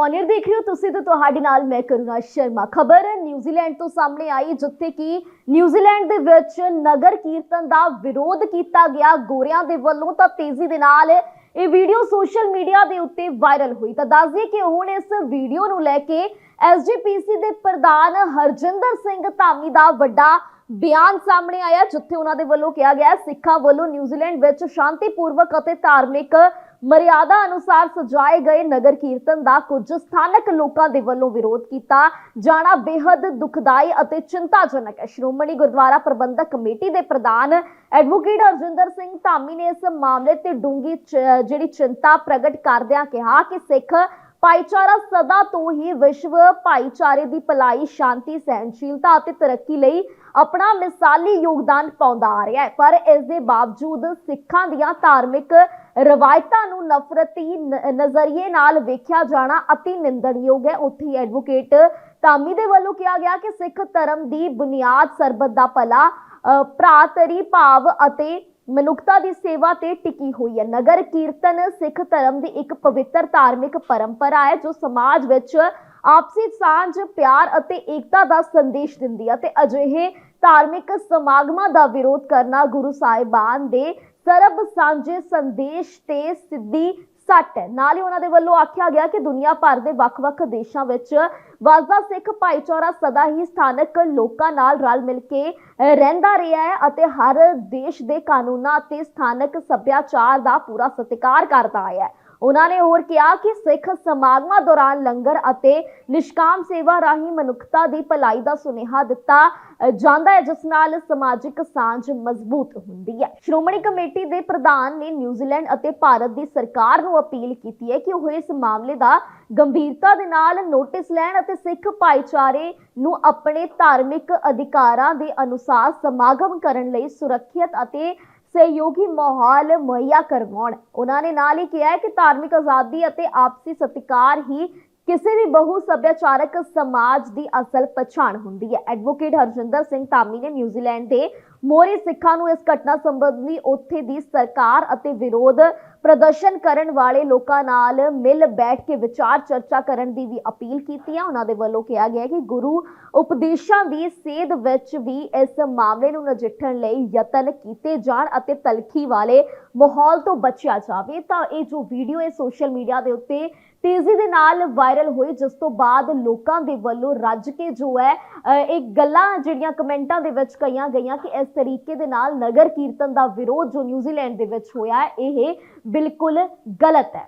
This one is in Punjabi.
ਔਨਰ ਦੇਖ ਰਹੇ ਹੋ ਤੁਸੀਂ ਤੇ ਤੁਹਾਡੇ ਨਾਲ ਮੈਂ ਕਰੁਣਾ ਸ਼ਰਮਾ। ਖਬਰ ਨਿਊਜ਼ੀਲੈਂਡ ਤੋਂ ਸਾਹਮਣੇ ਆਈ, ਜਿੱਥੇ ਕਿ ਨਿਊਜ਼ੀਲੈਂਡ ਦੇ ਵਿੱਚ ਨਗਰ ਕੀਰਤਨ ਦਾ ਵਿਰੋਧ ਕੀਤਾ ਗਿਆ। ਗੋਰਿਆਂ ਦੇ ਵੱਲੋਂ ਤਾਂ ਤੇਜ਼ੀ ਦੇ ਨਾਲ ਇਹ ਵੀਡੀਓ ਸੋਸ਼ਲ ਮੀਡੀਆ ਦੇ ਉੱਤੇ ਵਾਇਰਲ ਹੋਈ। ਤਾਂ ਦੱਸ ਦਈਏ ਕਿ ਹੁਣ ਇਸ ਵੀਡੀਓ ਨੂੰ ਲੈ ਕੇ ਐਸਜੀਪੀਸੀ ਦੇ ਪ੍ਰਧਾਨ ਹਰਜਿੰਦਰ ਸਿੰਘ ਧਾਮੀ ਦਾ ਵੱਡਾ ਬਿਆਨ ਸਾਹਮਣੇ ਆਇਆ, ਜਿੱਥੇ ਉਹਨਾਂ ਦੇ ਵੱਲੋਂ ਕਿਹਾ ਗਿਆ ਸਿੱਖਾਂ ਵੱਲੋਂ ਨਿਊਜ਼ੀਲੈਂਡ ਵਿੱਚ ਸ਼ਾਂਤੀਪੂਰਵਕ ਅਤੇ ਧਾਰਮਿਕ ਮਰਿਆਦਾ ਅਨੁਸਾਰ ਸਜਾਏ ਗਏ ਨਗਰ ਕੀਰਤਨ ਦਾ ਕੁਝ ਸਥਾਨਕ ਲੋਕਾਂ ਦੇ ਵੱਲੋਂ ਵਿਰੋਧ ਕੀਤਾ। ਜਾਣਾ ਬੇहद ਦੁਖਦਾਈ ਅਤੇ ਚਿੰਤਾਜਨਕ ਹੈ। ਸ਼੍ਰੋਮਣੀ ਗੁਰਦੁਆਰਾ ਪ੍ਰਬੰਧਕ ਕਮੇਟੀ ਦੇ ਪ੍ਰਧਾਨ ਐਡਵੋਕੇਟ ਹਰਜਿੰਦਰ ਸਿੰਘ ਧਾਮੀ ਨੇ ਇਸ ਮਾਮਲੇ ਤੇ ਡੂੰਗੀ ਜਿਹੜੀ ਚਿੰਤਾ ਪ੍ਰਗਟ ਕਰਦਿਆਂ ਕਿਹਾ ਕਿ ਸਿੱਖ ਭਾਈਚਾਰਾ ਸਦਾ ਤੋਂ ਹੀ ਵਿਸ਼ਵ ਭਾਈਚਾਰੇ ਦੀ ਭਲਾਈ, ਸ਼ਾਂਤੀ, ਸਹਿਣਸ਼ੀਲਤਾ ਅਤੇ ਤਰੱਕੀ ਲਈ ਆਪਣਾ ਮਿਸਾਲੀ ਯੋਗਦਾਨ ਪਾਉਂਦਾ ਆ ਰਿਹਾ ਹੈ। ਪਰ ਇਸ ਦੇ ਬਾਵਜੂਦ ਸਿੱਖਾਂ ਦੀਆਂ ਧਾਰਮਿਕ ਰਵਾਇਤਾਂ ਨੂੰ ਨਫ਼ਰਤੀ ਨ- ਨਜ਼ਰੀਏ ਨਾਲ ਵੇਖਿਆ ਜਾਣਾ ਅਤੀ ਨਿੰਦਣਯੋਗ ਹੈ। ਉੱਥੇ ਐਡਵੋਕੇਟ ਧਾਮੀ ਦੇ ਵੱਲੋਂ ਕਿਹਾ ਗਿਆ ਕਿ ਸਿੱਖ ਧਰਮ ਦੀ ਬੁਨਿਆਦ ਸਰਬਤ ਦਾ ਭਲਾ ਭਰਾਤਰੀ ਭਾਵ ਅਤੇ ਮਨੁੱਖਤਾ ਦੀ ਸੇਵਾ ਤੇ ਟਿਕੀ ਹੋਈ ਹੈ। ਨਗਰ ਕੀਰਤਨ ਸਿੱਖ ਧਰਮ ਦੀ ਇੱਕ ਪਵਿੱਤਰ ਧਾਰਮਿਕ ਪਰੰਪਰਾ ਹੈ, ਜੋ ਸਮਾਜ ਵਿੱਚ ਆਪਸੀ ਸਾਂਝ, ਪਿਆਰ ਅਤੇ ਏਕਤਾ ਦਾ ਸੰਦੇਸ਼ ਦਿੰਦੀ ਹੈ ਤੇ ਅਜਿਹੇ ਧਾਰਮਿਕ ਸਮਾਗਮਾਂ ਦਾ ਵਿਰੋਧ ਕਰਨਾ ਗੁਰੂ ਸਾਹਿਬਾਨ ਦੇ ਸਰਬ ਸਾਂਝੇ ਸੰਦੇਸ਼ ਤੇ ਸਿੱਧੀ ਸੱਟ ਹੈ। ਨਾਲ ਹੀ ਉਹਨਾਂ ਦੇ ਵੱਲੋਂ ਆਖਿਆ ਗਿਆ ਕਿ ਦੁਨੀਆ ਭਰ ਦੇ ਵੱਖ-ਵੱਖ ਦੇਸ਼ਾਂ ਵਿੱਚ ਵਸਦਾ ਸਿੱਖ ਭਾਈਚਾਰਾ ਸਦਾ ਹੀ ਸਥਾਨਕ ਲੋਕਾਂ ਨਾਲ ਰਲ ਮਿਲ ਕੇ ਰਹਿੰਦਾ ਰਿਹਾ ਹੈ ਅਤੇ ਹਰ ਦੇਸ਼ ਦੇ ਕਾਨੂੰਨਾਂ ਅਤੇ ਸਥਾਨਕ ਸੱਭਿਆਚਾਰ ਦਾ ਪੂਰਾ ਸਤਿਕਾਰ ਕਰਦਾ ਆਇਆ ਹੈ। ਉਹਨਾਂ ਨੇ ਹੋਰ ਕਿਹਾ ਕਿ ਸਿੱਖ ਸਮਾਗਮਾਂ ਦੌਰਾਨ ਲੰਗਰ ਅਤੇ ਨਿਸ਼ਕਾਮ ਸੇਵਾ ਰਾਹੀਂ ਮਨੁੱਖਤਾ ਦੀ ਭਲਾਈ ਦਾ ਸੁਨੇਹਾ ਦਿੱਤਾ ਜਾਂਦਾ ਹੈ, ਜਿਸ ਨਾਲ ਸਮਾਜਿਕ ਸਾਂਝ ਮਜ਼ਬੂਤ ਹੁੰਦੀ ਹੈ। ਸ਼੍ਰੋਮਣੀ ਕਮੇਟੀ ਦੇ ਪ੍ਰਧਾਨ ਨੇ ਨਿਊਜ਼ੀਲੈਂਡ ਅਤੇ ਭਾਰਤ ਦੀ ਸਰਕਾਰ ਨੂੰ ਅਪੀਲ ਕੀਤੀ ਹੈ ਕਿ ਉਹ ਇਸ ਮਾਮਲੇ ਦਾ ਗੰਭੀਰਤਾ ਦੇ ਨਾਲ ਨੋਟਿਸ ਲੈਣ ਅਤੇ ਸਿੱਖ ਭਾਈਚਾਰੇ ਨੂੰ ਆਪਣੇ ਧਾਰਮਿਕ ਅਧਿਕਾਰਾਂ ਦੇ ਅਨੁਸਾਰ ਸਮਾਗਮ ਕਰਨ ਲਈ ਸੁਰੱਖਿਅਤ ਅਤੇ ਸਹਿਯੋਗੀ ਮਾਹੌਲ ਮੁਹੱਈਆ ਕਰਵਾਉਣ। ਉਹਨਾਂ ਨੇ ਨਾਲ ਹੀ ਕਿਹਾ ਕਿ ਧਾਰਮਿਕ ਆਜ਼ਾਦੀ ਅਤੇ ਆਪਸੀ ਸਤਿਕਾਰ ਹੀ ਕਿਸੇ ਵੀ ਬਹੁ ਸੱਭਿਆਚਾਰਕ ਸਮਾਜ ਦੀ ਅਸਲ ਪਛਾਣ ਹੁੰਦੀ ਹੈ। ਐਡਵੋਕੇਟ ਹਰਜਿੰਦਰ ਸਿੰਘ ਧਾਮੀ ਨੇ ਨਿਊਜ਼ੀਲੈਂਡ ਦੇ ਮੋਰੀ ਸਿੱਖਾਂ ਨੂੰ ਇਸ ਘਟਨਾ ਸੰਬੰਧੀ ਉੱਥੇ ਦੀ ਸਰਕਾਰ ਅਤੇ ਵਿਰੋਧ ਪ੍ਰਦਰਸ਼ਨ ਕਰਨ ਵਾਲੇ ਲੋਕਾਂ ਨਾਲ ਮਿਲ ਬੈਠ ਕੇ ਵਿਚਾਰ ਚਰਚਾ ਕਰਨ ਦੀ ਵੀ ਅਪੀਲ ਕੀਤੀ ਹੈ। ਉਹਨਾਂ ਦੇ ਵੱਲੋਂ ਕਿਹਾ ਗਿਆ ਕਿ ਗੁਰੂ ਉਪਦੇਸ਼ਾਂ ਦੀ ਸੇਧ ਵਿੱਚ ਵੀ ਇਸ ਮਾਮਲੇ ਨੂੰ ਨਜਿੱਠਣ ਲਈ ਯਤਨ ਕੀਤੇ ਜਾਣ ਅਤੇ ਤਲਖੀ ਵਾਲੇ ਮਾਹੌਲ ਤੋਂ ਬਚਿਆ ਜਾਵੇ। ਤਾਂ ਇਹ ਜੋ ਵੀਡੀਓ ਹੈ ਸੋਸ਼ਲ ਮੀਡੀਆ ਦੇ ਉੱਤੇ ਤੇਜ਼ੀ ਦੇ ਨਾਲ ਵਾਇਰਲ ਹੋਈ ਜਿਸ ਤੋਂ ਬਾਅਦ ਲੋਕਾਂ ਦੇ ਵੱਲੋਂ ਰੱਜ ਕੇ ਜੋ ਹੈ ਅ, ਇਹ ਗੱਲਾਂ ਜਿਹੜੀਆਂ ਕਮੈਂਟਾਂ ਦੇ ਵਿੱਚ ਕਹੀਆਂ ਗਈਆਂ ਕਿ ਇਸ ਤਰੀਕੇ ਦੇ ਨਾਲ ਨਗਰ ਕੀਰਤਨ ਦਾ ਵਿਰੋਧ ਜੋ ਨਿਊਜ਼ੀਲੈਂਡ ਦੇ ਵਿੱਚ ਹੋਇਆ, ਇਹ ਬਿਲਕੁਲ ਗਲਤ ਹੈ।